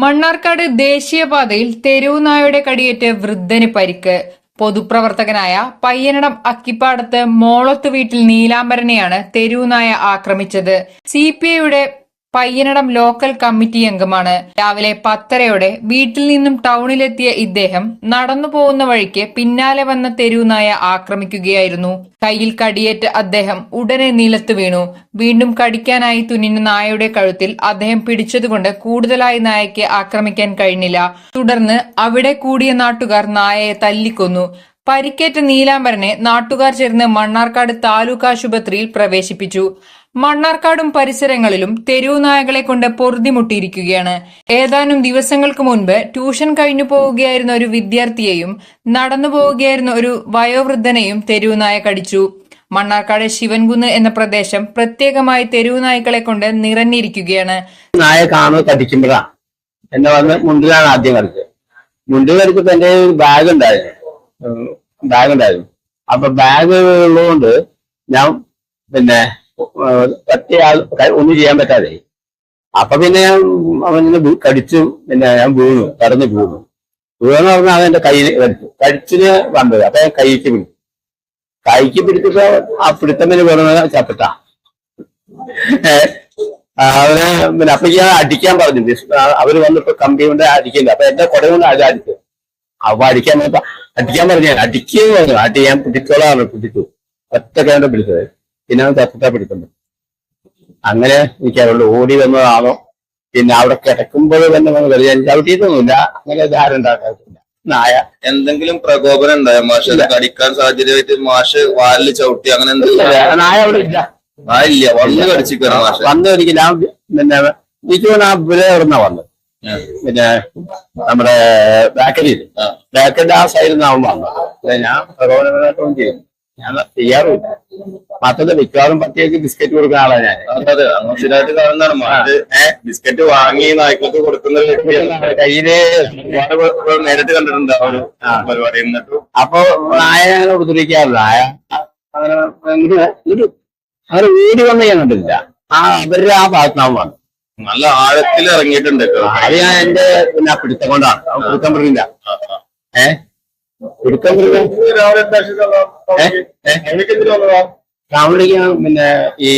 മണ്ണാർക്കാട് ദേശീയപാതയിൽ തെരുവു നായയുടെ കടിയേറ്റ് വൃദ്ധന് പരിക്ക്. പൊതുപ്രവർത്തകനായ പയ്യനടം അക്കിപ്പാടത്ത് മോളത്ത് വീട്ടിൽ നീലാംബരനെയാണ് തെരുവുനായ ആക്രമിച്ചത്. സി പി ഐയുടെ പയ്യനടം ലോക്കൽ കമ്മിറ്റി അംഗമാണ്. രാവിലെ പത്തരയോടെ വീട്ടിൽ നിന്നും ടൗണിലെത്തിയ ഇദ്ദേഹം നടന്നു പോകുന്ന വഴിക്ക് പിന്നാലെ വന്ന തെരുവുനായ ആക്രമിക്കുകയായിരുന്നു. കയ്യിൽ കടിയേറ്റ അദ്ദേഹം ഉടനെ നിലത്ത് വീണു. വീണ്ടും കടിക്കാനായി തുനിഞ്ഞ നായയുടെ കഴുത്തിൽ അദ്ദേഹം പിടിച്ചതുകൊണ്ട് കൂടുതലായി നായയ്ക്ക് ആക്രമിക്കാൻ കഴിഞ്ഞില്ല. തുടർന്ന് അവിടെ കൂടിയ നാട്ടുകാർ നായയെ തല്ലിക്കൊന്നു. പരിക്കേറ്റ നീലാംബരനെ നാട്ടുകാർ ചേർന്ന് മണ്ണാർക്കാട് താലൂക്ക് ആശുപത്രിയിൽ പ്രവേശിപ്പിച്ചു. മണ്ണാർക്കാടും പരിസരങ്ങളിലും തെരുവു നായകളെ കൊണ്ട് പൊറുതിമുട്ടിയിരിക്കുകയാണ്. ഏതാനും ദിവസങ്ങൾക്ക് മുൻപ് ട്യൂഷൻ കഴിഞ്ഞു പോവുകയായിരുന്ന ഒരു വിദ്യാർത്ഥിയെയും നടന്നു പോവുകയായിരുന്ന ഒരു വയോവൃദ്ധനെയും തെരുവു നായ കടിച്ചു. മണ്ണാർക്കാട് ശിവൻകുന്ന് എന്ന പ്രദേശം പ്രത്യേകമായി തെരുവു നായ്ക്കളെ കൊണ്ട് നിറഞ്ഞിരിക്കുകയാണ്. നായ കാണുക കടിക്കുമ്പോഴാ. എന്നെ വന്ന് മുണ്ടിലാണ് ആദ്യം കടിച്ചത്. മുണ്ടിൽ കടിച്ചപ്പോ എന്റെ ബാഗ് ഉണ്ടായിരുന്നു. ബാഗ് ഉണ്ടായിരുന്നു. അപ്പൊ ബാഗ് ഉള്ളതുകൊണ്ട് ഞാൻ പിന്നെ ഒറ്റയാൾ ഒന്നും ചെയ്യാൻ പറ്റാതെ. അപ്പൊ പിന്നെ ഞാൻ അവനെ കടിച്ചു പിന്നെ ഞാൻ വീണു കടന്ന് വീണു. വീണെന്ന് പറഞ്ഞാൽ അവൻ എന്റെ കയ്യിൽ കടിച്ചു. കടിച്ചിന് വന്നത്. അപ്പൊ ഞാൻ കൈക്ക് പിടിച്ചു കൈക്ക് പിടിച്ചപ്പോ ആ പിടുത്തമ്മന് വീണത് ചപ്പിട്ട. അവനെ പിന്നെ അപ്പൊ ഞാൻ അടിക്കാൻ പറഞ്ഞു അവർ വന്നിപ്പോ കമ്പി കൊണ്ട് അടിക്കില്ല? അപ്പൊ എന്റെ കുട കൊണ്ട് അത് അടിച്ചു അപ്പൊ അടിക്കാൻ അടിക്കാൻ പറഞ്ഞു പറഞ്ഞു അടി ഞാൻ പിടിച്ചോളാം പിടിച്ചു. ഒറ്റ കൈകൊണ്ട് പിടിച്ചത്. പിന്നെ തപ്പിട്ടാ പിടിക്കുന്നത് അങ്ങനെ എനിക്ക് അവരോട് ഓടി വന്നതാണോ പിന്നെ അവിടെ കിടക്കുമ്പോൾ തന്നെ വന്ന് ഞാൻ ചവിട്ടിയിട്ടൊന്നുമില്ല അങ്ങനെ ധാരം ഉണ്ടാക്കാറില്ല. നായ. എന്തെങ്കിലും പ്രകോപനം ഉണ്ടായോ? മാഷ് കടിക്കാൻ സാഹചര്യമായിട്ട് മാഷ് വാലിൽ ചവിട്ടി അങ്ങനെ എന്തെങ്കിലും നായ അവിടെ ഇല്ല. നായ ഇല്ല വന്ന് കടിച്ചിക്കാണ് മാഷ്. വന്നു ഞാൻ പിന്നെ എനിക്ക് ആ വില എവിടുന്ന വന്നത്. പിന്നെ നമ്മുടെ ബാക്കരി ബാക്കറിന്റെ ആ. സൈഡിൽ നിന്ന് അവൻ വന്നത് ഞാൻ പ്രകോപനമായിട്ടൊന്നും ചെയ്യും ഞാൻ ചെയ്യാറുമില്ല. മറ്റത് മിക്കവാറും പട്ടിയൊക്കെ ബിസ്ക്കറ്റ് കൊടുക്കുന്ന ആളാണ് ഞാൻ. സ്ഥിരമായിട്ട് കാണുന്നതാണ് ബിസ്ക്കറ്റ് വാങ്ങി നായ്ക്കൾക്ക് കൊടുക്കുന്ന കയ്യിൽ നേരിട്ട് കണ്ടിട്ടുണ്ട് പരിപാടി അപ്പൊ നായ അങ്ങനെ കൊടുത്തിരിക്കാറില്ല നായ അങ്ങനെ അങ്ങനെ വീട് വന്ന് ഞാൻ കണ്ടിട്ടില്ല. ആ അവരുടെ ആ ഭാഗത്താവും വന്നു. നല്ല ആഴത്തിൽ ഇറങ്ങിയിട്ടുണ്ട് അത് ഞാൻ എന്റെ പിന്നെ പിടുത്തം കൊണ്ടാണ്. പിടുത്തം പറഞ്ഞില്ല. ഏ? പിടുത്തം ഫാമിലിക്ക് പിന്നെ ഈ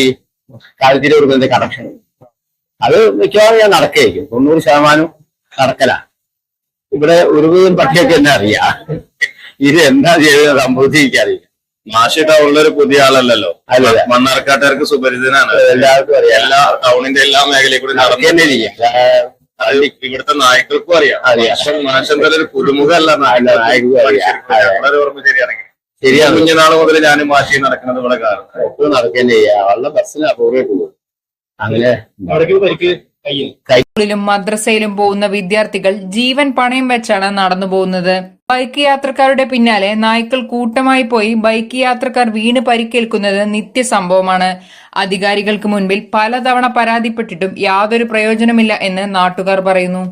കാലത്തിരി കൊടുക്കുന്നതിന്റെ കണക്ഷൻ അത് മിക്കവാറും ഞാൻ നടക്കുകയായിരിക്കും. തൊണ്ണൂറ് ശതമാനം നടക്കല. ഇവിടെ ഒരു പട്ടിയൊക്കെ എന്നെ അറിയാം. ഇത് എന്താ ചെയ്തത് സംഭവിച്ചിരിക്കാറില്ല മാഷ് ടൗണിലൊരു ഒരു പുതിയ ആളല്ലല്ലോ. മണ്ണാർക്കാട്ടുകാർക്ക് സുപരിചിതനാണ്. എല്ലാവർക്കും അറിയാം. എല്ലാ ടൗണിന്റെ എല്ലാ മേഖലയിൽ കൂടി നടന്നിരിക്കും അത് ഇവിടുത്തെ നായ്ക്കൾക്കും അറിയാം. മാഷന്റെ ഒരു പുതുമുഖല്ല ഓർമ്മ ശരിയാണെങ്കിൽ. ശരിയാണ്. കുഞ്ഞുനാൾ മുതൽ ഞാൻ മാഷി നടക്കുന്നത് ഇവിടെ കാണും. എപ്പോഴും നടക്കുകയും ചെയ്യാം വളരെ ബസ്സിന് അങ്ങനെ. സ്കൂളിലും മദ്രസയിലും പോകുന്ന വിദ്യാർത്ഥികൾ ജീവൻ പണയം വെച്ചാണ് നടന്നു പോകുന്നത്. ബൈക്ക് യാത്രക്കാരുടെ പിന്നാലെ നായ്ക്കൾ കൂട്ടമായി പോയി ബൈക്ക് യാത്രക്കാർ വീണ് പരിക്കേൽക്കുന്നത് നിത്യസംഭവമാണ്. അധികാരികൾക്ക് മുൻപിൽ പലതവണ പരാതിപ്പെട്ടിട്ടും യാതൊരു പ്രയോജനമില്ല എന്ന് നാട്ടുകാർ പറയുന്നു.